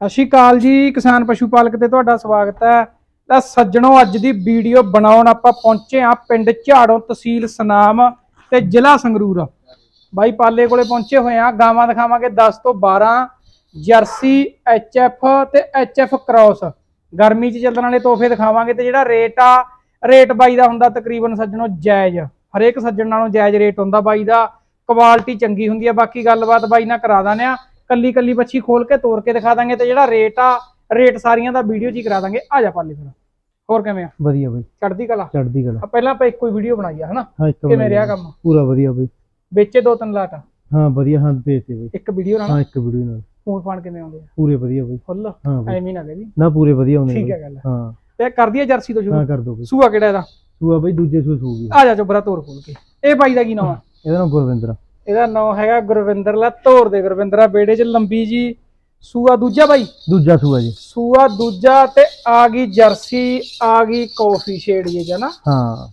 ਸਤਿ ਸ਼੍ਰੀ ਅਕਾਲ ਜੀ, ਕਿਸਾਨ ਪਸ਼ੂ ਪਾਲਕ ਤੇ ਤੁਹਾਡਾ ਸਵਾਗਤ ਹੈ। ਤਾਂ ਸੱਜਣੋ, ਅੱਜ ਦੀ ਵੀਡੀਓ ਬਣਾਉਣ ਆਪਾਂ ਪਹੁੰਚੇ ਆ ਪਿੰਡ ਝਾੜੋਂ ਤਹਿਸੀਲ ਸਨਾਮ ਤੇ ਜ਼ਿਲ੍ਹਾ ਸੰਗਰੂਰ। ਬਾਈ ਪਾਲੇ ਕੋਲੇ ਪਹੁੰਚੇ ਹੋਏ ਆ ਗਾਵਾਂ ਦਿਖਾਵਾਂਗੇ 10 ਤੋਂ 12 ਜਰਸੀ ਐਚਐਫ ਤੇ ਐਚਐਫ ਕ੍ਰਾਸ। ਗਰਮੀ 'ਚ ਚੱਲਣ ਵਾਲੇ ਤੋਹਫੇ ਦਿਖਾਵਾਂਗੇ ਤੇ ਜਿਹੜਾ ਰੇਟ ਆ, ਰੇਟ ਬਾਈ ਦਾ ਹੁੰਦਾ ਤਕਰੀਬਨ ਸੱਜਣੋ ਜਾਇਜ਼। ਹਰੇਕ ਸੱਜਣ ਨਾਲੋਂ ਜਾਇਜ਼ ਰੇਟ ਹੁੰਦਾ ਬਾਈ ਦਾ। ਕੁਆਲਿਟੀ ਚੰਗੀ ਹੁੰਦੀ ਆ ਬਾਕੀ ਗੱਲਬਾਤ ਬਾਈ ਨਾਲ ਕਰਾ ਦਾਨੇ ਆ ਕੱਲੀ ਕੱਲੀ ਬੱਚੀ ਖੋਲ ਕੇ ਤੋੜ ਕੇ ਦਿਖਾ ਦਾਂਗੇ ਤੇ ਜਿਹੜਾ ਰੇਟ ਆ ਰੇਟ ਸਾਰੀਆਂ ਦਾ ਵੀਡੀਓ 'ਚ ਹੀ ਕਰਾ ਦਾਂਗੇ। ਆ ਜਾ ਪਾਲੇ ਫਿਰ। ਹੋਰ ਕਿਵੇਂ ਆ? ਵਧੀਆ ਬਈ। ਚੜਦੀ ਕਲਾ? ਚੜਦੀ ਕਲਾ। ਪਹਿਲਾਂ ਆਪਾਂ ਇੱਕੋ ਹੀ ਵੀਡੀਓ ਬਣਾਈ ਆ ਹਨਾ? ਹਾਂ ਕਿਵੇਂ। ਰਿਹਾ ਕੰਮ? ਪੂਰਾ ਵਧੀਆ ਬਈ। ਵੇਚੇ ਦੋ ਤਿੰਨ ਲਾਟ। ਹਾਂ ਵਧੀਆ ਹਾਂ ਭੇਜਦੇ ਬਈ। ਇੱਕ ਵੀਡੀਓ ਨਾਲ? ਹਾਂ ਇੱਕ ਵੀਡੀਓ ਨਾਲ। ਫੋਨ ਫਾਨ ਕਿਵੇਂ ਆਉਂਦੇ ਆ? ਪੂਰੇ ਵਧੀਆ ਬਈ। ਫੁੱਲ? ਹਾਂ ਐਵੇਂ ਨਾ ਕਹਦੀ ਨਾ ਪੂਰੇ ਵਧੀਆ ਹੁੰਦੇ ਠੀਕ। ਹੈ ਗੱਲ ਹਾਂ। ਤੇ ਕਰਦੀ ਆ ਜਰਸੀ ਤੋਂ ਹਾਂ ਸ਼ੁਰੂ ਕਰ ਦੋ ਬਈ। ਸੂਆ ਕਿਹੜਾ ਇਹਦਾ? ਸੂਆ ਬਈ ਦੂਜੇ ਸੂਏ ਸੂਗੀ। ਆ ਜਾ ਚੋਬਰਾ ਤੋਰ ਖੋਲ ਕੇ। ਇਹ ਬਾਈ ਦਾ ਕੀ ਨਾਮ ਆ? ਇਹਦਾ ਨਾਮ ਗੁਰਵਿੰਦਰ ਆ। ਇਹਦਾ ਨਾਮ ਹੈਗਾ ਗੁਰਵਿੰਦਰ ਲਾ ਤੋਰ ਦੇ ਗੁਰਵਿੰਦਰਾ ਬੇੜੇ 'ਚ ਲੰਬੀ ਜੀ ਸੂਆ ਦੂਜਾ ਬਾਈ? ਦੂਜਾ ਸੂਆ ਜੀ। ਸੂਆ ਦੂਜਾ ਤੇ ਆ ਗਈ ਜਰਸੀ ਆ ਗਈ ਕਾਫੀ ਸ਼ੇਡ ਜੇ ਜਨਾ ਹਾਂ।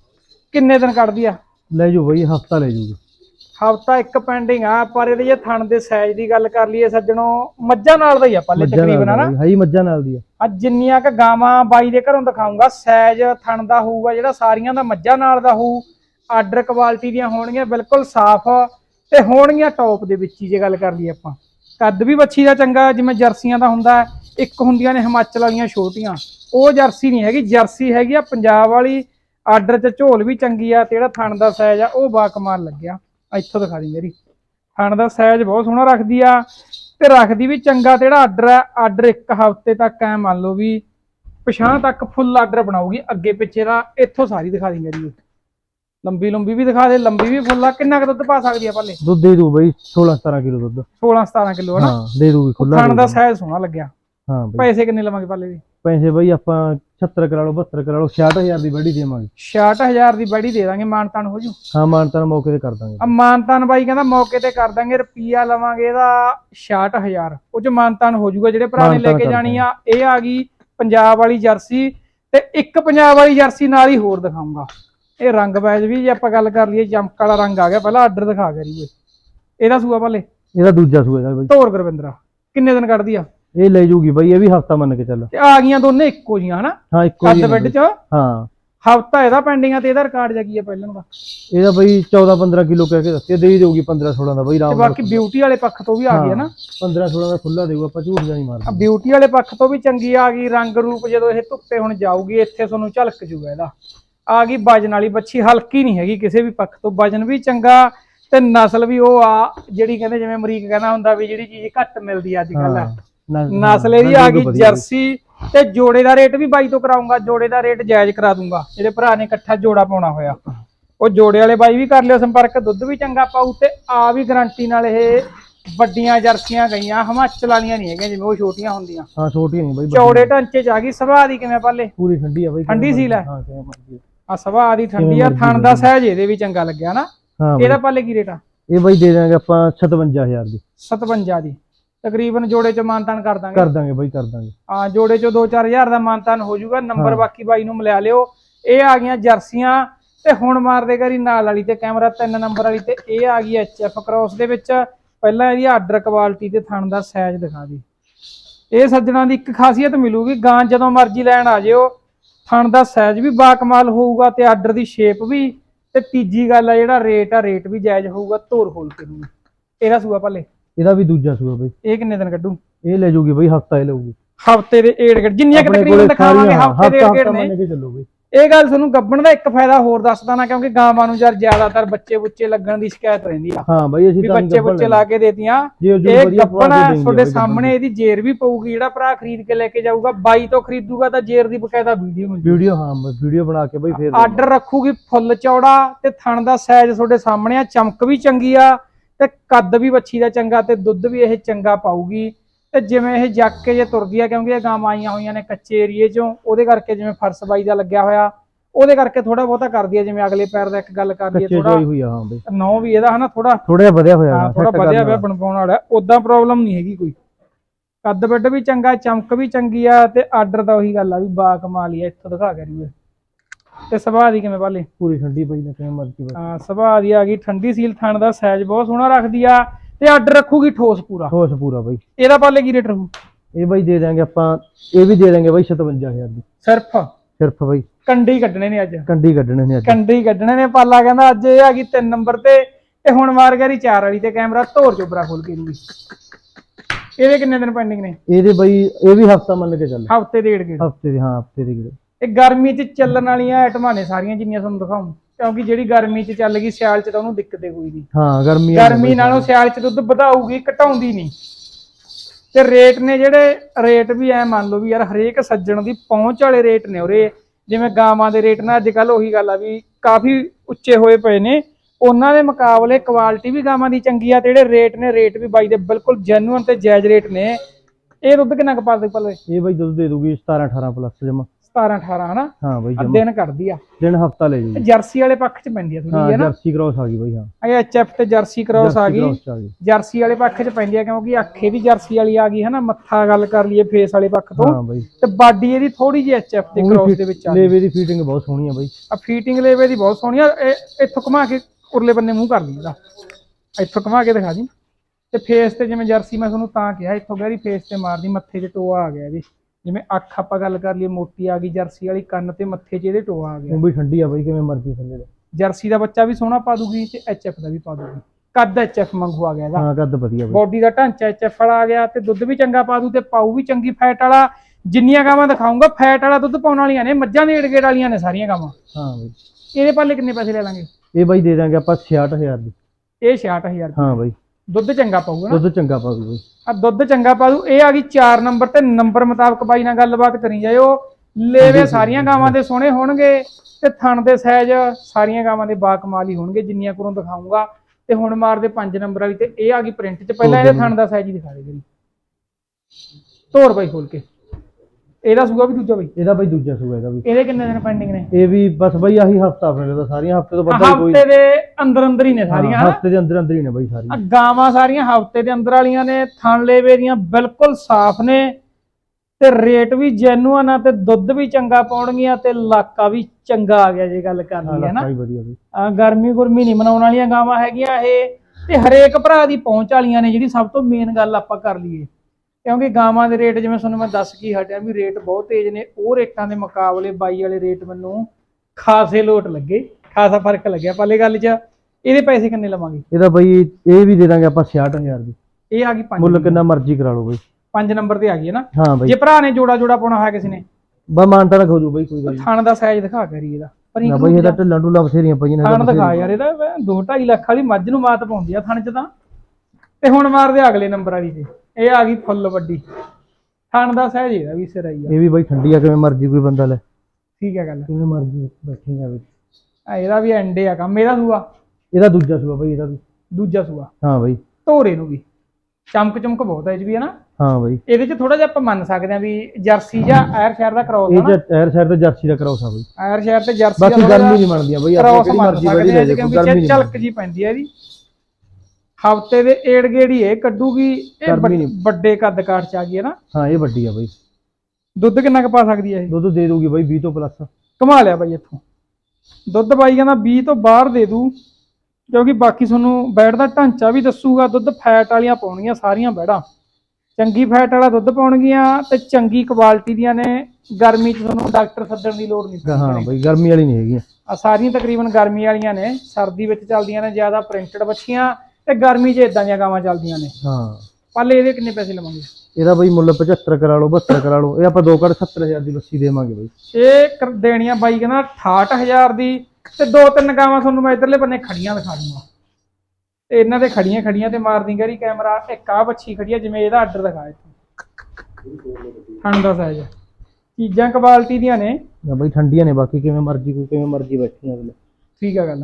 ਕਿੰਨੇ ਦਿਨ ਕੱਢਦੀ ਆ? ਲੈ ਜਾਓ ਬਈ ਹਫਤਾ ਲੈ ਜੂਗੀ ਹਫਤਾ ਇੱਕ ਪੈਂਡਿੰਗ ਆ ਪਰ ਇਹਦੇ ਜੇ ਥਣ ਦੇ ਸਾਈਜ਼ ਦੀ ਗੱਲ ਕਰ ਲਈਏ ਸੱਜਣੋ ਮੱਝਾਂ ਨਾਲ ਦਾ ਹੀ ਆ ਪੱਲੇ ਤਕਰੀਬਨ ਦੀ, ਹਾਈ ਮੱਝਾਂ ਨਾਲ ਦੀ ਆ। ਅੱਜ ਜਿੰਨੀਆਂ ਕ ਗਾਵਾਂ ਬਾਈ ਦੇ ਘਰੋਂ ਦਿਖਾਉਂਗਾ ਸਾਈਜ਼ ਥਣ ਦਾ ਹੋਊਗਾ ਜਿਹੜਾ ਸਾਰੀਆਂ ਦਾ ਮੱਝਾਂ ਨਾਲ ਦਾ ਹੋਊ ਆਰਡਰ ਕੁਆਲਿਟੀ ਦੀਆਂ ਹੋਣਗੀਆਂ ਬਿਲਕੁਲ ਸਾਫ਼ ਤੇ ਹੋਣਗੀਆਂ ਟੌਪ ਦੇ ਵਿੱਚ ਹੀ ਜੇ ਗੱਲ ਕਰ ਲਈਏ ਆਪਾਂ। ਕੱਦ ਵੀ ਬੱਚੀ ਦਾ ਚੰਗਾ, ਜਿਵੇਂ ਜਰਸੀਆਂ ਦਾ ਹੁੰਦਾ ਇੱਕ ਹੁੰਦੀਆਂ ਨੇ ਹਿਮਾਚਲ ਵਾਲੀਆਂ ਛੋਟੀਆਂ। ਉਹ ਜਰਸੀ ਨਹੀਂ ਹੈਗੀ, ਜਰਸੀ ਹੈਗੀ ਆ, ਪੰਜਾਬ ਵਾਲੀ ਆਰਡਰ 'ਚ ਝੋਲ ਵੀ ਚੰਗੀ ਆ, ਤੇ ਜਿਹੜਾ ਥਣ ਦਾ ਸਾਈਜ਼ ਆ, ਉਹ ਬਾ ਕਮਾਲ ਲੱਗਿਆ। ਇੱਥੋਂ ਦਿਖਾ ਦੀ ਮੇਰੀ ਥਣ ਦਾ ਸਾਈਜ਼ ਬਹੁਤ ਸੋਹਣਾ ਰੱਖਦੀ ਆ, ਤੇ ਰੱਖਦੀ ਵੀ ਚੰਗਾ, ਤੇ ਜਿਹੜਾ ਆਰਡਰ ਹੈ, ਆਰਡਰ ਇੱਕ ਹਫ਼ਤੇ ਤੱਕ ਐ ਮੰਨ ਲਓ ਵੀ ਪਛਾਂ ਤੱਕ ਫੁੱਲ ਆਰਡਰ ਬਣਾਉਗੀ ਅੱਗੇ ਪਿੱਛੇ ਦਾ, ਇੱਥੋਂ ਸਾਰੀ ਦਿਖਾ ਦੀ ਮੇਰੀ ਲੰਬੀ ਲੰਬੀ ਵੀ ਦਿਖਾ ਦੇ ਲੰਬੀ ਵੀ ਫੁੱਲ ਕਿੰਨਾ ਕੁ ਦੁੱਧ ਪਾ ਸਕਦੀ ਆ ਪੱਲੇ? ਦੁੱਧ ਦੇ ਦੂ ਬਈ 16 17 ਕਿਲੋ ਦੁੱਧ। 16 17 ਕਿਲੋ ਹਨਾ ਹਾਂ ਦੇ ਦੂਗੀ ਖੁੱਲਾ ਥਣ ਦਾ ਸਾਈਜ਼ ਸੋਹਣਾ ਲੱਗਿਆ। ਹਾਂ ਬਈ। ਪੈਸੇ ਕਿੰਨੇ ਲਵਾਂਗੇ ਪੱਲੇ ਦੀ? ਪੈਸੇ ਬਈ ਆਪਾਂ 76 ਕਰਾ ਲਓ 72 ਕਰਾ ਲਓ 66000 ਦੀ ਬੜੀ ਦੇਵਾਂਗੇ। 66000 ਦੀ ਬੜੀ ਦੇ ਦਾਂਗੇ ਮਾਨਤਾਨ ਹੋ ਜੂ? ਹਾਂ ਮਾਨਤਾਨ ਮੌਕੇ ਤੇ ਕਰ ਦਾਂਗੇ। ਆ ਮਾਨਤਾਨ ਬਾਈ ਕਹਿੰਦਾ ਮੌਕੇ ਤੇ ਕਰ ਦਾਂਗੇ ਰੁਪਿਆ ਲਵਾਂਗੇ ਇਹਦਾ 66000 ਉਹ ਚ ਮਾਨਤਾਨ ਹੋ ਜੂਗਾ ਜਿਹੜੇ ਭਰਾ ਨੇ ਲੈ ਕੇ ਜਾਣੀ ਆ ਇਹ ਆ ਗਈ ਪੰਜਾਬ ਵਾਲੀ ਜਰਸੀ ਤੇ ਇੱਕ ਪੰਜਾਬ ਵਾਲੀ ਜਰਸੀ ਨਾਲ ਹੀ ਹੋਰ ਦਿਖਾਉਂਗਾ ਇਹ ਰੰਗ ਬੈਜ ਵੀ ਜੇ ਆਪਾਂ ਗੱਲ ਕਰ ਲਈਏ ਚਮਕ ਵਾਲਾ ਰੰਗ ਆ ਗਿਆ ਪਹਿਲਾਂ ਆਰਡਰ ਦਿਖਾ ਕਰੀਏ ਇਹਦਾ ਸੂਆ ਭਲੇ ਇਹਦਾ ਦੂਜਾ ਸੂਆ ਦਾ ਬਈ। ਧੋਰ ਗੁਰਵਿੰਦਰਾ ਕਿੰਨੇ ਦਿਨ ਕੱਢਦੀ ਆ? ਇਹ ਲੈ ਜੂਗੀ ਬਈ ਇਹ ਵੀ ਹਫਤਾ ਮੰਨ ਕੇ ਚੱਲ। ਤੇ ਆ ਗਈਆਂ ਦੋਨੇ ਇੱਕੋ ਜੀਆਂ ਹਨਾ? ਹਾਂ ਇੱਕੋ ਕੱਦ ਬੈੱਡ ਬਈ। ਚ? ਹਾਂ। ਹਫਤਾ ਇਹਦਾ ਪੈਂਡਿੰਗ ਆ ਤੇ ਇਹਦਾ ਰਿਕਾਰਡ ਜਾ ਕੀ ਆ ਪਹਿਲਾਂ ਦਾ? ਇਹਦਾ ਬਈ 14 15 ਕਿਲੋ ਕਹਿ ਕੇ ਦੱਸਿਆ ਦੇ ਹੀ ਦੇਊਗੀ 15 16 ਦਾ ਬਈ ਤੇ ਰਾਮ ਬਾਕੀ ਬਿਊਟੀ ਵਾਲੇ ਪੱਖ ਤੋਂ ਵੀ ਆ ਗਈ ਹੈ ਨਾ? 15 16 ਦਾ ਖੁੱਲਾ ਦੇਊ ਆਪਾਂ ਝੂਠ ਜਾਂ ਨਹੀਂ ਆ ਬਿਊਟੀ ਵਾਲੇ ਪੱਖ ਤੋਂ ਵੀ ਚੰਗੀ ਆ ਗਈ ਰੰਗ ਰੂਪ ਜਦੋਂ ਇਹ ਧੁੱਪੇ ਹੁਣ ਜਾਊਗੀ ਇੱਥੇ ਤੁਹਾਨੂੰ ਝਲਕ ਜੂਗਾ ਇਹਦਾ। ਆ ਗਈ ਵਜਨ ਵਾਲੀ ਬੱਚੀ ਹਲਕੀ ਨਹੀਂ ਹੈਗੀ ਕਿਸੇ ਵੀ ਪੱਖ ਤੋਂ। ਵਜਨ ਵੀ ਚੰਗਾ ਤੇ ਨਸਲ ਵੀ ਉਹ ਆ ਜਿਹੜੀ ਕਹਿੰਦੇ ਜਿਵੇਂ ਅਮਰੀਕ ਕਹਿੰਦਾ ਹੁੰਦਾ ਵੀ ਜਿਹੜੀ ਚੀਜ਼ ਘੱਟ ਮਿਲਦੀ ਅੱਜ ਕੱਲ ਹਾਂ ਨਸਲ ਇਹਦੀ ਹਾਂ, ਆ ਗਈ। ਜਰਸੀ ਤੇ ਜੋੜੇ ਦਾ ਰੇਟ ਵੀ ਬਾਈ ਤੋਂ ਕਰਾਉਂਗਾ ਜੋੜੇ ਦਾ ਰੇਟ ਜਾਇਜ਼ ਕਰਾ ਦੂੰਗਾ। ਜਿਹੜੇ ਭਰਾ ਨੇ ਇਕੱਠਾ ਜੋੜਾ ਪਾਉਣਾ ਹੋਇਆ। ਉਹ ਜੋੜੇ ਵਾਲੇ ਬਾਈ ਵੀ ਕਰ ਲਿਓ ਸੰਪਰਕ ਦੁੱਧ ਵੀ ਚੰਗਾ ਪਾਉ ਤੇ ਆ ਵੀ ਗਾਰੰਟੀ ਨਾਲ ਇਹ ਵੱਡੀਆਂ ਜਰਸੀਆਂ ਗਈਆਂ ਹਿਮਾਚਲ ਵਾਲੀਆਂ ਨਹੀਂ ਹੈਗੀਆਂ ਜਿਵੇਂ ਉਹ ਛੋਟੀਆਂ ਹੁੰਦੀਆਂ। ਹਾਂ ਛੋਟੀ ਨਹੀਂ ਬਈ ਚੌੜੇ ਢਾਂਚੇ ਚ ਆ ਗਈ ਸੁਭਾਅ ਦੀ ਕਿਵੇਂ ਪਾਲੇ ਪੂਰੀ ਠੰਡੀ ਆ ਬਈ ਠੰਡੀ ਸੀ ਲੈ। ਹਾਂ। ਮਰਜ਼ੀ। ਆ ਸੁਭਾਅ ਦੀ ਠੰਡੀ ਆ ਥਣ ਦਾ ਸਹਿਜ ਇਹਦੇ ਵੀ ਚੰਗਾ ਲੱਗਿਆ ਨਾ। ਹਾਂ। ਇਹਦਾ ਪਾਲੇ ਕੀ ਰੇਟ ਆ? ਇਹ ਬਈ ਦੇ ਦਾਂਗੇ ਆਪਾਂ 57000 ਦੀ। 57 ਦੀ। ਤਕਰੀਬਨ ਜੋੜੇ ਚ ਮਾਨਤਾਨ ਕਰ ਦਾਂਗੇ। ਕਰ ਦਾਂਗੇ ਬਈ ਕਰ ਦਾਂਗੇ। ਆ ਜੋੜੇ ਚੋਂ 2-4000 ਦਾ ਮਾਨਤਾਨ ਹੋ ਜਾਊਗਾ। ਨੰਬਰ ਹਾਂ। ਬਾਕੀ ਬਾਈ ਨੂੰ ਮਿਲਾ ਲਿਓ। ਇਹ ਆ ਗਈਆਂ ਜਰਸੀਆਂ। ਤੇ ਹੁਣ ਮਾਰਦੇ ਕਰੀ ਨਾਲ ਵਾਲੀ ਤੇ ਕੈਮਰਾ ਤਿੰਨ ਨੰਬਰ ਵਾਲੀ ਤੇ ਇਹ ਆ ਗਈ ਐਚਐਫ ਕ੍ਰਾਸ ਦੇ ਵਿੱਚ। ਪਹਿਲਾਂ ਇਹਦੀ ਆਰਡਰ ਕੁਆਲਿਟੀ ਤੇ ਥਣ ਦਾ ਸਾਈਜ਼ ਦਿਖਾ ਦੀ। ਇਹ ਸੱਜਣਾ ਦੀ ਇੱਕ ਖਾਸੀਅਤ ਮਿਲੂਗੀ। ਗਾਂ ਜਦੋਂ ਮਰਜ਼ੀ ਲੈਣ ਆ ਜਿਓ। ਥਣ ਦਾ ਸਾਈਜ਼ ਵੀ ਬਾਕਮਾਲ ਹੋਊਗਾ ਤੇ ਆਰਡਰ ਦੀ ਸ਼ੇਪ ਵੀ ਤੇ ਤੀਜੀ ਗੱਲ ਆ ਜਿਹੜਾ ਰੇਟ ਆ ਰੇਟ ਵੀ ਜਾਇਜ਼ ਹੋਊਗਾ ਧੋਰ ਖੋਲ ਕੇ ਨੂੰ ਇਹਦਾ ਸੂਆ ਭੱਲੇ ਇਹਦਾ ਵੀ ਦੂਜਾ ਸੂਆ ਬਈ। ਇਹ ਕਿੰਨੇ ਦਿਨ ਕੱਢੂ? ਇਹ ਲੈ ਜੂਗੀ ਬਈ ਹਫਤਾ ਇਹ ਲਊਗੀ। ਹਫ਼ਤੇ ਦੇ ਏੜ ਗੇੜ ਜਿੰਨੀਆਂ ਕਿ ਤਕਰੀਬਨ ਦਿਖਾਵਾਂਗੇ ਹਫ਼ਤੇ ਦੇ ਏੜ ਗੇੜ ਨੇ ਚੱਲੋ ਬਈ। ਇਹ ਗੱਲ ਤੁਹਾਨੂੰ ਗੱਬਣ ਦਾ ਇੱਕ ਫਾਇਦਾ ਹੋਰ ਦੱਸਦਾ ਨਾ ਕਿਉਂਕਿ ਗਾਵਾਂ ਨੂੰ ਯਾਰ ਜ਼ਿਆਦਾਤਰ ਬੱਚੇ ਬੁੱਚੇ ਲੱਗਣ ਦੀ ਸ਼ਿਕਾਇਤ ਰਹਿੰਦੀ ਆ। ਹਾਂ ਬਈ ਅਸੀਂ ਤਾਂ ਬੱਚੇ ਬੁੱਚੇ ਲਾ ਕੇ ਦੇਤੀਆਂ। ਇਹ ਗੱਬਣ ਤੁਹਾਡੇ ਸਾਹਮਣੇ ਇਹਦੀ ਜੇਰ ਵੀ ਪਊਗੀ ਜਿਹੜਾ ਭਰਾ ਖਰੀਦ ਕੇ ਲੈ ਕੇ ਜਾਊਗਾ ਬਾਈ ਤੋਂ ਖਰੀਦੂਗਾ ਤਾਂ ਜੇਰ ਦੀ ਬਕਾਇਦਾ ਵੀਡੀਓ ਮਿਲ ਵੀਡੀਓ ਹਾਂ ਵੀਡੀਓ ਬਣਾ ਕੇ ਬਈ ਫੇਰ ਆਰਡਰ ਰੱਖੂਗੀ ਫੁੱਲ ਚੌੜਾ ਤੇ ਥਣ ਦਾ ਸਾਈਜ਼ ਤੁਹਾਡੇ ਸਾਹਮਣੇ ਆ ਚਮਕ ਵੀ ਚੰਗੀ ਆ ਤੇ ਕੱਦ ਵੀ ਬੱਚੀ ਦਾ ਚੰਗਾ ਤੇ ਦੁੱਧ ਵੀ ਇਹ ਚੰਗਾ ਪਾਊਗੀ। ਤੇ ਜਿਵੇਂ ਇਹ ਜੱਕ ਕੇ ਜੇ ਤੁਰਦੀ ਆ ਕਿਉਂਕਿ ਇਹ ਗਾਵਾਂ ਆਈਆਂ ਹੋਈਆਂ ਨੇ ਕੱਚੇ ਏਰੀਏ ਚੋਂ ਉਹਦੇ ਕਰਕੇ ਜਿਵੇਂ ਫਰਸ ਬਾਈ ਦਾ ਲੱਗਿਆ ਹੋਇਆ ਉਹਦੇ ਕਰਕੇ ਥੋੜਾ ਬਹੁਤਾ ਕਰਦੀ ਆ ਜਿਵੇਂ ਅਗਲੇ ਪੈਰ ਦਾ ਇੱਕ ਗੱਲ ਕਰ ਲਈਏ ਕੱਚੇ ਥੋੜਾ ਹੋਈ ਆ ਹਾਂ ਬਈ। ਨੌ ਵੀ ਇਹਦਾ ਹਨਾ ਥੋੜਾ ਥੋੜਾ ਵਧਿਆ ਹੋਇਆ ਹਾਂ ਥੋੜਾ ਵਧਿਆ ਹੋਇਆ ਵਾਲਾ। ਬਣਵਾਉਣ ਵਾਲਾ ਉਦਾਂ ਪ੍ਰੋਬਲਮ ਨਹੀਂ ਹੈਗੀ ਕੋਈ। ਕੱਦ ਬੱਡ ਵੀ ਚੰਗਾ ਚਮਕ ਵੀ ਚੰਗੀ ਆ ਤੇ ਆਰਡਰ ਦਾ ਉਹੀ ਗੱਲ ਆ ਵੀ ਬਾ ਕਮਾਲ ਆ ਇੱਥੋਂ ਦਿਖਾ ਕਰੀਏ ਤੇ ਸੁਭਾਅ ਦੀ ਕਿਵੇਂ ਪਾਲੇ ਪੂਰੀ ਠੰਡੀ ਬਈ ਨੇ ਕਿਵੇਂ ਮਰਜ਼ੀ ਬਸ। ਹਾਂ ਸੁਭਾਅ ਦੀ ਆ ਗਈ ਠੰਡੀ ਸੀਲ ਥਣ ਦਾ ਸਾਈਜ਼ ਬਹੁਤ ਸੋਹਣਾ ਰੱਖਦੀ ਆ। ਤੇ ਆਰਡਰ ਰੱਖੂਗੀ ਠੋਸ ਪੂਰਾ। ਹੋਸ਼ ਪੂਰਾ ਬਈ। ਇਹਦਾ ਪਾਲੇ ਕੀ ਰੇਟ ਰਹੂ? ਇਹ ਬਾਈ ਦੇ ਦਾਂਗੇ ਆਪਾਂ ਇਹ ਵੀ ਦੇ ਦਾਂਗੇ ਬਾਈ 57000 ਦੀ। ਸਿਰਫ? ਸਿਰਫ ਬਾਈ। ਕੰਡੀ ਕੱਢਣੇ ਨੇ ਅੱਜ। ਕੰਡੀ ਕੱਢਣੇ ਨੇ ਅੱਜ। ਕੰਡੀ ਕੱਢਣੇ ਨੇ। ਪਾਲਾ ਕਹਿੰਦਾ ਅੱਜ ਇਹ ਆ ਗਈ 3 ਨੰਬਰ ਤੇ ਤੇ ਹੁਣ ਮਾਰ ਗਿਆ ਰੀ 4 ਵਾਲੀ ਤੇ ਕੈਮਰਾ ਧੋਰ ਚੋਬਰਾ ਖੋਲ ਕੇ ਵੀ ਇਹਦੇ ਕਿੰਨੇ ਦਿਨ ਪੈਂਡਿੰਗ ਨੇ? ਇਹਦੇ ਬਾਈ ਇਹ ਵੀ ਹਫਤਾ ਮੰਨ ਕੇ ਚੱਲ। ਹਫ਼ਤੇ ਡੇਢ ਗੇੜ ਹਫ਼ਤੇ ਦੇ ਹਾਂ ਹਫ਼ਤੇ ਦੇ ਕਿਹੜੇ ਇਹ ਗਰਮੀ 'ਚ ਚੱਲਣ ਵਾਲੀਆਂ ਆਈਟਮਾਂ ਨੇ ਸਾਰੀਆਂ ਜਿੰਨੀਆਂ ਤੁਹਾਨੂੰ ਦਿਖਾਉਂ। ਕਿਉਂਕਿ ਜਿਹੜੀ ਗਰਮੀ 'ਚ ਚੱਲ ਗਈ ਸਿਆਲ 'ਚ ਤਾਂ ਉਹਨੂੰ ਦਿੱਕਤ ਹੀ ਕੋਈ ਨਹੀਂ ਹਾਂ ਗਰਮੀ ਆ ਗਰਮੀ ਨਾਲੋਂ ਸਿਆਲ 'ਚ ਦੁੱਧ ਵਧਾਊਗੀ ਘਟਾਉਂਦੀ ਨਹੀਂ। ਤੇ ਰੇਟ ਨੇ ਜਿਹੜੇ ਰੇਟ ਵੀ ਐ ਮੰਨ ਲਓ ਵੀ ਯਾਰ ਹਰੇਕ ਸੱਜਣ ਦੀ ਪਹੁੰਚ ਵਾਲੇ ਰੇਟ ਨੇ ਉਰੇ। ਜਿਵੇਂ ਗਾਵਾਂ ਦੇ ਰੇਟ ਨਾ ਅੱਜ ਕੱਲ ਉਹੀ ਗੱਲ ਆ ਵੀ ਕਾਫੀ ਉੱਚੇ ਹੋਏ ਪਏ ਨੇ। ਉਹਨਾਂ ਦੇ ਮੁਕਾਬਲੇ ਕੁਆਲਿਟੀ ਵੀ ਗਾਵਾਂ ਦੀ ਚੰਗੀ ਆ ਤੇ ਜਿਹੜੇ ਰੇਟ ਨੇ ਰੇਟ ਵੀ ਬਾਈ ਦੇ ਬਿਲਕੁਲ ਜੈਨੂਅਨ ਤੇ ਜਾਇਜ਼ ਰੇਟ ਨੇ। ਇਹ ਦੁੱਧ ਕਿੰਨਾ ਕੁ ਪਾ ਦੇ ਪਲੇ ਇਹ ਬਾਈ ਦੁੱਧ ਦੇ ਦੂਗੀ 17 18 ਪਲੱਸ ਜਮਾ। 17 18 ਹਨਾ? ਹਾਂ ਬਾਈ ਜਮਾ। ਦਿਨ ਕੱਢਦੀ ਆ। ਦਿਨ ਹਫਤਾ ਲੈ ਜੂਗੀ ਜਰਸੀ ਵਾਲੇ ਪੱਖ 'ਚ ਪੈਂਦੀ ਆ ਥੋੜੀ ਹਾਂ ਨਾ ਜਰਸੀ ਕ੍ਰੋਸ ਆ ਗਈ ਬਾਈ ਹਾਂ। ਇਹ ਐਚਐਫ ਤੇ ਜਰਸੀ ਕ੍ਰਾਸ ਆ ਜਰਸੀ ਗਈ। cross 'ਚ ਆ ਗਈ। ਜਰਸੀ ਵਾਲੇ ਪੱਖ 'ਚ ਪੈਂਦੀ ਆ ਕਿਉਂਕਿ ਅੱਖੇ ਦੀ ਜਰਸੀ ਵਾਲੀ ਆ ਗਈ ਹਨਾ? ਮੱਥਾ ਗੱਲ ਕਰ ਲਈਏ ਫੇਸ ਵਾਲੇ ਪੱਖ ਤੋਂ। ਹਾਂ ਬਾਈ। ਤੇ ਬਾਡੀ ਇਹਦੀ ਥੋੜੀ ਜਿਹੀ ਐਚਐਫ ਤੇ ਉਹ ਵੀ ਕ੍ਰਾਸ fit- ਦੇ ਵਿੱਚ ਆ ਗਈ। ਲੇਵੇ ਦੀ ਫੀਟਿੰਗ ਬਹੁਤ ਸੋਹਣੀ ਆ ਬਾਈ। ਆ ਫੀਟਿੰਗ ਲੇਵੇ ਦੀ ਬਹੁਤ ਸੋਹਣੀ ਆ। ਇਹ ਇੱਥੋਂ ਘੁਮਾ ਕੇ ਉਰਲੇ ਬੰਨੇ ਮੂੰਹ ਕਰ ਲਈ ਇਹਦਾ। ਇੱਥੋਂ ਘੁਮਾ ਕੇ ਦਿਖਾ ਦੀ। ਤੇ ਫੇਸ ਤੇ ਜਿਵੇਂ ਜਰਸੀ ਮੈਂ ਤੁਹਾਨੂੰ ਤਾਂ ਕਿਹਾ ਇੱਥੋਂ ਗਹਿਰੀ ਫੇਸ ਤੇ ਮਾਰਦੀ ਮੱਥੇ 'ਚ ਟੋਆ ਆ ਗਿਆ ਇਹਦੇ। ਜਿਵੇਂ ਅੱਖ ਆਪਾਂ ਗੱਲ ਕਰ ਲਈਏ ਮੋਟੀ ਆ ਗਈ ਜਰਸੀ ਵਾਲੀ ਕੰਨ ਤੇ ਮੱਥੇ 'ਚ ਇਹਦੇ ਟੋਆ ਆ ਗਿਆ। ਉਹ ਵੀ ਠੰਡੀ ਆ ਬਾਈ ਕਿਵੇਂ ਮਰਜ਼ੀ ਥੱਲੇ ਲੈ ਜਰਸੀ ਦਾ ਬੱਚਾ ਵੀ ਸੋਹਣਾ ਪਾ ਦੂਗੀ ਤੇ ਐਚਐਫ ਦਾ ਵੀ ਪਾ ਦੂਗੀ। ਕੱਦ ਐਚਐਫ ਮੰਗੂ ਆ ਗਿਆ ਇਹਦਾ। ਹਾਂ ਕੱਦ ਵਧੀਆ ਬਾਈ। ਬੋਡੀ ਦਾ ਢਾਂਚਾ ਐਚਐਫ ਵਾਲਾ ਆ ਗਿਆ ਤੇ ਦੁੱਧ ਵੀ ਚੰਗਾ ਪਾ ਦੂ ਤੇ ਪਾਊ ਵੀ ਚੰਗੀ ਫੈਟ ਵਾਲਾ। ਜਿੰਨੀਆਂ ਗਾਵਾਂ ਦਿਖਾਉਂਗਾ ਫੈਟ ਵਾਲਾ ਦੁੱਧ ਪਾਉਣ ਵਾਲੀਆਂ ਨੇ ਮੱਝਾਂ ਦੇ ਏੜਗੇੜ ਵਾਲੀਆਂ ਨੇ ਸਾਰੀਆਂ ਗਾਵਾਂ। ਹਾਂ ਬਾਈ। ਇਹਦੇ ਪਾਲੇ ਕਿੰਨੇ ਪੈਸੇ ਲੈ ਲਾਂਗੇ? ਇਹ ਬਾਈ ਦੇ ਦਾਂਗੇ ਆਪਾਂ 66000 ਦੀ। ਇਹ 66000 ਹਾਂ ਬਾਈ। ਦੁੱਧ ਚੰਗਾ ਪਾਊਗਾ ਨਾ? ਦੁੱਧ ਚੰਗਾ ਪਾਉਗੀ ਬਾਈ ਆ ਦੁੱਧ ਚੰਗਾ ਪਾ ਦੂ ਇਹ ਆ ਗਈ 4 ਨੰਬਰ ਤੇ ਨੰਬਰ ਮੁਤਾਬਕ ਬਾਈ ਨਾਲ ਗੱਲਬਾਤ ਕਰੀ ਜਾਇਓ। ਲੇਵੇ ਸਾਰੀਆਂ ਗਾਵਾਂ ਦੇ ਸੋਹਣੇ ਹੋਣਗੇ ਤੇ ਥਣ ਦੇ ਸਾਈਜ਼ ਸਾਰੀਆਂ ਗਾਵਾਂ ਦੇ ਬਾ ਕਮਾਲ ਹੀ ਹੋਣਗੇ ਜਿੰਨੀਆਂ ਕੋਲੋਂ ਦਿਖਾਉਂਗਾ ਤੇ ਹੁਣ ਮਾਰਦੇ 5 ਨੰਬਰ ਵਾਲੀ ਤੇ ਇਹ ਆ ਗਈ ਪ੍ਰਿੰਟ 'ਚ। ਪਹਿਲਾਂ ਇਹਦੇ ਥਣ ਦਾ ਸਾਈਜ਼ ਹੀ ਦਿਖਾ ਦੇ ਗਰੀ ਤੋਰ ਬਾਈ ਖੋਲ ਕੇ। ਇਹਦਾ ਸੂਗਾ ਵੀ ਦੂਜਾ ਬਾਈ? ਇਹਦਾ ਬਾਈ ਦੂਜਾ ਸੂਆ ਇਹਦਾ ਵੀ। ਇਹਦੇ ਕਿੰਨੇ ਦਿਨ ਪੈਂਡਿੰਗ ਨੇ? ਇਹ ਵੀ ਬਸ ਬਾਈ ਆਹੀ ਹਫਤਾ ਆਪਣੇ ਲਈ ਤਾਂ ਸਾਰੀਆਂ ਹਫ਼ਤੇ ਤੋਂ ਵੱਧ ਕੋਈ ਹਫ਼ਤੇ ਦੇ ਅੰਦਰ ਅੰਦਰ ਹੀ ਨੇ ਸਾਰੀਆਂ ਹਫ਼ਤੇ ਦੇ ਅੰਦਰ ਅੰਦਰ ਹੀ ਨੇ ਬਾਈ ਆ ਸਾਰੀਆਂ ਗਾਵਾਂ ਸਾਰੀਆਂ ਹਫ਼ਤੇ ਦੇ ਅੰਦਰ ਵਾਲੀਆਂ ਨੇ ਥਣ ਲੇਵੇ ਦੀਆਂ ਬਿਲਕੁਲ ਸਾਫ਼ ਨੇ ਤੇ ਰੇਟ ਵੀ ਜੈਨੂਅਨ ਆ ਤੇ ਦੁੱਧ ਵੀ ਚੰਗਾ ਪਾਉਣਗੀਆਂ ਤੇ ਇਲਾਕਾ ਵੀ ਚੰਗਾ ਆ ਗਿਆ ਜੇ ਗੱਲ ਕਰਨੀ ਹੈ ਨਾ ਆ ਗਰਮੀ ਗੁਰਮੀ ਨਹੀਂ ਮਨਾਉਣ ਵਾਲੀਆਂ ਗਾਵਾਂ ਹੈਗੀਆਂ ਇਹ ਤੇ ਹਰੇਕ ਭਰਾ ਦੀ ਪਹੁੰਚ ਵਾਲੀਆਂ ਨੇ ਜਿਹੜੀ ਸਭ ਤੋਂ ਮੇਨ ਗੱਲ ਆਪਾਂ ਕਰ ਲਈਏ। ਕਿਉਂਕਿ ਗਾਵਾਂ ਦੇ ਰੇਟ ਜਿਵੇਂ ਤੁਹਾਨੂੰ ਮੈਂ ਦੱਸ ਕੀ ਹਟਿਆ ਵੀ ਰੇਟ ਬਹੁਤ ਤੇਜ਼ ਨੇ ਉਹ ਰੇਟਾਂ ਦੇ ਮੁਕਾਬਲੇ ਬਾਈ ਵਾਲੇ ਰੇਟ ਮੈਨੂੰ ਖਾਸੇ ਲੋਟ ਲੱਗੇ ਖਾਸਾ ਫ਼ਰਕ ਲੱਗਿਆ। ਪਹਿਲੇ ਗੱਲ 'ਚ ਇਹਦੇ ਪੈਸੇ ਕਿੰਨੇ ਲਵਾਂਗੇ? ਇਹਦਾ ਬਾਈ ਇਹ ਵੀ ਦੇ ਦਾਂਗੇ ਆਪਾਂ 66000 ਦੀ। ਇਹ ਆ ਗਈ 5 ਮੁੱਲ ਕਿੰਨਾ ਮਰਜ਼ੀ ਕਰਾ ਲਓ ਬਾਈ। 5 ਨੰਬਰ ਤੇ ਆ ਗਈ ਹੈ ਨਾ? ਹਾਂ ਬਾਈ। ਜੇ ਭਰਾ ਨੇ ਜੋੜਾ ਜੋੜਾ ਪਾਉਣਾ ਹੋਇਆ ਕਿਸੇ ਨੇ। ਬਾ ਮਾਨਤਾ ਰੱਖੋ ਜੂ ਬਾਈ ਕੋਈ ਗੱਲ ਥਣ ਦਾ ਸਾਈਜ਼ ਦਿਖਾ ਕਰੀ ਇਹਦਾ। ਪਰ ਨਾ ਬਾਈ ਇਹਦਾ ਢਿੱਲਾਂ ਢੁੱਲਾਂ ਬਥੇਰੀਆਂ ਪਈਆਂ ਨੇ ਥਣ ਦਿਖਾ ਯਾਰ ਇਹਦਾ 2.5 ਲੱਖ ਵਾਲੀ ਮੱਝ ਨੂੰ ਮਾਤ ਪਾਉਂਦੀ ਆ ਥਣ ਚ ਤਾਂ। ਤੇ ਹੁਣ ਮਾਰਦੇ ਅਗਲੇ ਨੰਬਰ ਵਾਲੀ ਤੇ। ਇਹ ਆ ਗਈ ਫੁੱਲ ਵੱਡੀ। ਥਣ ਦਾ ਸਾਈਜ਼ ਇਹਦਾ ਵੀ ਸਿਰ ਆਈ ਆ ਇਹ ਵੀ ਬਾਈ ਠੰਡੀ ਆ ਕਿਵੇਂ ਮਰਜ਼ੀ ਕੋਈ ਬੰਦਾ ਲੈ। ਠੀਕ ਹੈ ਗੱਲ। ਕਿਵੇਂ ਮਰਜ਼ੀ ਬੈਠੇ ਜਾਵੇ ਆ ਇਹਦਾ ਵੀ ਐਂਡੇ ਆ ਕੰਮ। ਇਹਦਾ ਸੂਆ? ਇਹਦਾ ਦੂਜਾ ਸੂਆ ਬਾਈ ਇਹਦਾ ਵੀ। ਦੂਜਾ ਸੂਆ। ਹਾਂ ਬਾਈ। ਧੋਰੇ ਨੂੰ ਵੀ। ਚਮਕ ਚਮਕ ਬਹੁਤ ਹੈ ਇਹ ਵੀ ਹੈ ਨਾ? ਹਾਂ ਬਾਈ। ਇਹਦੇ ਚ ਥੋੜਾ ਜਿਹਾ ਆਪਾਂ ਮੰਨ ਸਕਦੇ ਆ ਵੀ ਜਰਸੀ ਜਾਂ ਆਇਰ ਸ਼ਹਿਰ ਦਾ ਕ੍ਰੋਸ ਇਹ ਹੈ ਨਾ ਐਰ ਸਾਈਡ ਤੇ ਜਰਸੀ ਦਾ ਕਰਾਉ ਸਾ ਬਾਈ। ਆਇਰ ਸ਼ਹਿਰ ਤੇ ਜਰਸੀ ਬਾਕੀ ਗਰਮੀ ਨਹੀਂ ਮੰਨਦੀਆਂ ਬਾਈ ਆਪਣੇ ਮਰਜ਼ੀ ਬੜੀ ਲੈ ਆ ਜਾ ਕਿਉਂਕਿ ਗਰਮੀ ਨਹੀਂ ਝਲਕ ਜੀ ਪੈਂਦੀ ਹੈ ਇਹਦੀ। ਹਫ਼ਤੇ ਦੇ ਏੜ ਗੇੜੀ ਇਹ ਕੱਢੂਗੀ ਇਹ ਗਰਮੀ ਵੱਡ- ਨਹੀਂ। ਵੱਡੇ ਕੱਦ ਕਾਠ ਚ ਆ ਗਈ ਹੈ ਨਾ। ਹਾਂ ਇਹ ਵੱਡੀ ਆ ਬਾਈ। ਦੁੱਧ ਕਿੰਨਾ ਕੁ ਪਾ ਸਕਦੀ ਹੈ ਇਹ? ਦੁੱਧ ਦੇ ਦੂਗੀ ਬਾਈ 20 ਤੋਂ ਪਲੱਸ। ਕਮਾ ਲਿਆ ਬਾਈ ਇੱਥੋਂ। ਦੁੱਧ ਬਾਈ ਕਹਿੰਦਾ 20 ਤੋਂ ਬਾਹਰ ਦੇ ਦੂ ਕਿਉਂਕਿ ਬਾਕੀ ਤੁਹਾਨੂੰ ਬੈਡ ਦਾ ਢਾਂਚਾ ਵੀ ਦੱਸੂਗਾ ਦੁੱਧ ਫੈਟ ਵਾਲੀਆਂ ਪਾਉਣਗੀਆਂ ਸਾਰੀਆਂ ਬੈੜਾਂ ਚੰਗੀ ਫੈਟ ਵਾਲਾ ਦੁੱਧ ਪਾਉਣਗੀਆਂ ਤੇ ਚੰਗੀ ਕੁਆਲਿਟੀ ਦੀਆਂ ਨੇ ਗਰਮੀ 'ਚ ਤੁਹਾਨੂੰ ਡਾਕਟਰ ਸੱਦਣ ਦੀ ਲੋੜ ਨਹੀਂ ਪੈਂਦੀ। ਹਾਂ ਬਾਈ ਗਰਮੀ ਵਾਲੀ ਨਹੀਂ ਹੈਗੀ ਆ ਸਾਰੀਆਂ ਤਕਰੀਬਨ ਗਰਮੀ ਵਾਲੀਆਂ ਨੇ ਸਰਦੀ ਵਿੱਚ ਚੱਲਦੀਆਂ ਨੇ ਜ਼ਿਆਦਾ ਪ੍ਰਿੰਟਡ ਬੱਚੀਆਂ ਤੇ ਗਰਮੀ 'ਚ ਇਦਾਂ ਦੀਆਂ ਗਾਵਾਂ ਚੱਲਦੀਆਂ ਨੇ। ਹਾਂ। ਪਾਲੇ ਇਹਦੇ ਕਿੰਨੇ ਪੈਸੇ ਲਵਾਂਗੇ? ਇਹਦਾ ਬਾਈ ਮੁੱਲ 75 ਕਰਾ ਲਓ 72 ਕਰਾ ਲਓ ਇਹ ਆਪਾਂ ਦੋ ਕਰ 70000 ਦੀ ਬੱਸੀ ਦੇਵਾਂਗੇ ਬਾਈ। ਇਹ ਕਰ ਦੇਣੀਆਂ ਬਾਈ ਕਹਿੰਦਾ 68000 ਦੀ ਤੇ ਦੋ ਤਿੰਨ ਗਾਵਾਂ ਤੁਹਾਨੂੰ ਮੈਂ ਇਧਰਲੇ ਬੰਨੇ ਖੜੀਆਂ ਦਿਖਾ ਦੂੰਗਾ। ਤੇ ਇਹਨਾਂ ਦੇ ਖੜੀਆਂ ਖੜੀਆਂ ਤੇ ਮਾਰਦੀ ਗਰੀ ਕੈਮਰਾ ਇੱਕ ਆ ਬੱਚੀ ਖੜੀ ਆ ਜਿਵੇਂ ਇਹਦਾ ਆਰਡਰ ਦਿਖਾ ਇੱਥੇ। ਹਣ ਦਾ ਸਾਈਜ਼ ਚੀਜ਼ਾਂ ਕੁਆਲਿਟੀ ਦੀਆਂ ਨੇ। ਨਾ ਬਾਈ ਠੰਡੀਆਂ ਨੇ ਬਾਕੀ ਕਿਵੇਂ ਮਰਜ਼ੀ ਕੋਈ ਕਿਵੇਂ ਮਰਜ਼ੀ ਬੈਠੀ ਅਗਲੇ। ਠੀਕ ਆ ਗੱਲ।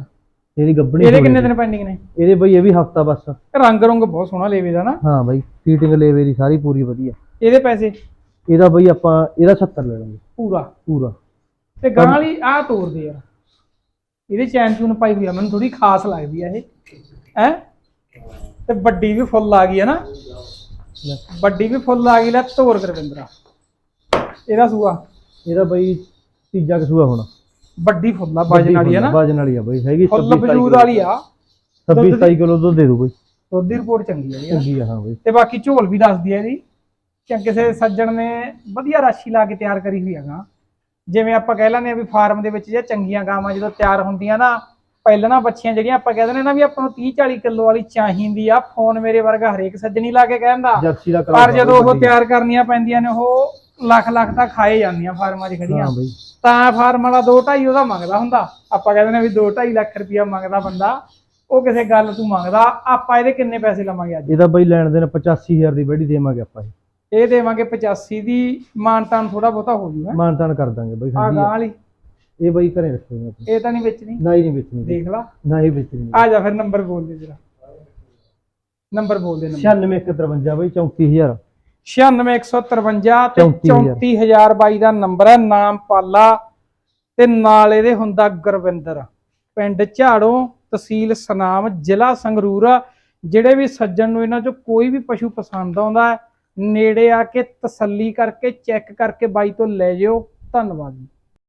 ਇਹਦੀ ਗੱਬਣੀ ਇਹਦੇ ਕਿੰਨੇ ਦਿਨ ਪੈਂਡਿੰਗ ਨੇ? ਇਹਦੇ ਬਾਈ ਇਹ ਵੀ ਹਫਤਾ ਬਸ। ਰੰਗ ਰੰਗ ਬਹੁਤ ਸੋਹਣਾ ਲੇਵੇ ਦਾ ਨਾ। ਹਾਂ ਬਾਈ ਫੀਟਿੰਗ ਲੇਵੇ ਦੀ ਸਾਰੀ ਪੂਰੀ ਵਧੀਆ। ਇਹਦੇ ਪੈਸੇ? ਇਹਦਾ ਬਾਈ ਆਪਾਂ ਇਹਦਾ 70 ਲੈ ਲਾਂਗੇ। ਪੂਰਾ? ਪੂਰਾ। ਤੇ ਗਾਂ ਵਾਲੀ ਆਹ ਤੋਰਦੇ ਯਾਰ ਇਹਦੇ ਚੈਨ ਚੂਨ ਪਾਈ ਹੋਈ ਆ ਮੈਨੂੰ ਥੋੜੀ ਖਾਸ ਲੱਗਦੀ ਆ ਇਹ। ਹੈ? ਤੇ ਵੱਡੀ ਵੀ ਫੁੱਲ ਆ ਗਈ ਹੈ ਨਾ। ਵੱਡੀ ਵੀ ਫੁੱਲ ਆ ਗਈ ਲੈ ਤੋਰ ਗੁਰਵਿੰਦਰਾ। ਇਹਦਾ ਸੂਆ? ਇਹਦਾ ਬਾਈ ਤੀਜਾ ਕਸੂਆ ਹੋਣਾ। ਵੱਡੀ ਫੁੱਲ ਆ ਬਾਜਨ ਵਾਲੀ ਹੈ ਨਾ? ਬਾਜਨ ਵਾਲੀ ਆ ਬਾਈ ਹੈਗੀ ਫੁੱਲ ਵਜੂਦ ਵਾਲੀ ਆ। 26 27 ਕਿਲੋ ਦੁੱਧ ਦੇ ਦੂ ਬਾਈ। ਦੁੱਧ ਦੀ ਰਿਪੋਰਟ ਚੰਗੀ ਆ ਨਾ। ਚੰਗੀ ਆ ਹਾਂ ਬਾਈ। ਤੇ ਬਾਕੀ ਝੋਲ ਵੀ ਦੱਸਦੀ ਆ ਇਹਦੀ ਜਾਂ ਕਿਸੇ ਸੱਜਣ ਨੇ ਵਧੀਆ ਰਾਸ਼ੀ ਲਾ ਕੇ ਤਿਆਰ ਕਰੀ ਹੋਈ ਹੈਗਾ। ਜਿਵੇਂ ਆਪਾਂ ਕਹਿ ਲੈਂਦੇ ਆ ਵੀ ਫਾਰਮ ਦੇ ਵਿੱਚ ਜੇ ਚੰਗੀਆਂ ਗਾਵਾਂ ਜਦੋਂ ਤਿਆਰ ਹੁੰਦੀਆਂ ਨਾ ਪਹਿਲਾਂ ਨਾ ਬੱਚੀਆਂ ਜਿਹੜੀਆਂ ਆਪਾਂ ਕਹਿ ਦਿੰਦੇ ਨਾ ਵੀ ਆਪਾਂ ਨੂੰ 30 40 ਕਿਲੋ ਵਾਲੀ ਚਾਹੀਦੀ ਆ ਫੋਨ ਮੇਰੇ ਵਰਗਾ ਹਰੇਕ ਸੱਜਣੀ ਲਾ ਕੇ ਕਹਿੰਦਾ ਪਰ ਜਦੋਂ ਉਹ ਤਿਆਰ ਕਰਨੀਆਂ ਪੈਂਦੀਆਂ ਨੇ ਉਹ ਲੱਖ ਲੱਖ ਤਾਂ ਖਾਏ ਜਾਂਦੀਆਂ ਫਾਰਮਾਂ 'ਚ ਖੜੀਆਂ। ਹਾਂ ਬਈ। ਤਾਂ ਫਾਰਮ ਵਾਲਾ 2.5 ਉਹਦਾ ਮੰਗਦਾ ਹੁੰਦਾ। ਆਪਾਂ ਕਹਿੰਦੇ ਨੇ ਵੀ 2.5 ਲੱਖ ਰੁਪਇਆ ਮੰਗਦਾ ਬੰਦਾ। ਉਹ ਕਿਸੇ ਗੱਲ ਤੂੰ ਮੰਗਦਾ ਆਪਾਂ ਇਹਦੇ ਕਿੰਨੇ ਪੈਸੇ ਲਵਾਂਗੇ ਅੱਜ? ਇਹਦਾ ਬਈ ਲੈਣ ਦੇਣ 85000 ਦੀ ਬੈੜੀ ਦੇਵਾਂਗੇ ਆਪਾਂ ਇਹ। ਇਹ ਦੇਵਾਂਗੇ 85 ਦੀ ਮਾਨਤਾਨ ਥੋੜਾ ਬਹੁਤਾ ਹੋ ਜੂਗਾ। ਮਾਨਤਾਨ ਕਰ ਦਾਂਗੇ ਬਈ ਆ ਗਾਂ। ਵਾਲੀ। ਇਹ ਬਈ ਘਰੇ ਰੱਖੋਗੇ ਆਪਾਂ ਇਹ ਤਾਂ ਨਹੀਂ ਵੇਚਣੀ? ਨਾ ਹੀ ਨਹੀਂ ਵੇਚਣੀ। ਦੇਖ ਲਾ। ਨਾ ਹੀ ਵੇਚਣੀ। ਆ ਜਾ ਫਿਰ ਨੰਬਰ ਬੋਲ ਦੇ ਜਰਾ। ਨੰਬਰ ਬੋਲ ਦੇ ਨੰਬਰ। 9653 ਬਈ 34000 96153 ਤੇ 34,000 34022 ਦਾ ਨੰਬਰ ਹੈ ਨਾਮ ਪਾਲਾ ਤੇ ਨਾਲ ਇਹਦੇ ਹੁੰਦਾ ਗੁਰਵਿੰਦਰ। ਪਿੰਡ ਝਾੜੋ ਤਹਿਸੀਲ ਸਨਾਮ ਜ਼ਿਲ੍ਹਾ ਸੰਗਰੂਰ ਜਿਹੜੇ ਵੀ ਸੱਜਣ ਨੂੰ ਇਹਨਾਂ ਚੋਂ ਕੋਈ ਵੀ ਪਸ਼ੂ ਪਸੰਦ ਆਉਂਦਾ ਹੈ ਨੇੜੇ ਆ ਕੇ ਤਸੱਲੀ ਕਰਕੇ ਚੈੱਕ ਕਰਕੇ ਬਾਈ ਤੋਂ ਲੈ ਜਿਓ। ਧੰਨਵਾਦ ਜੀ।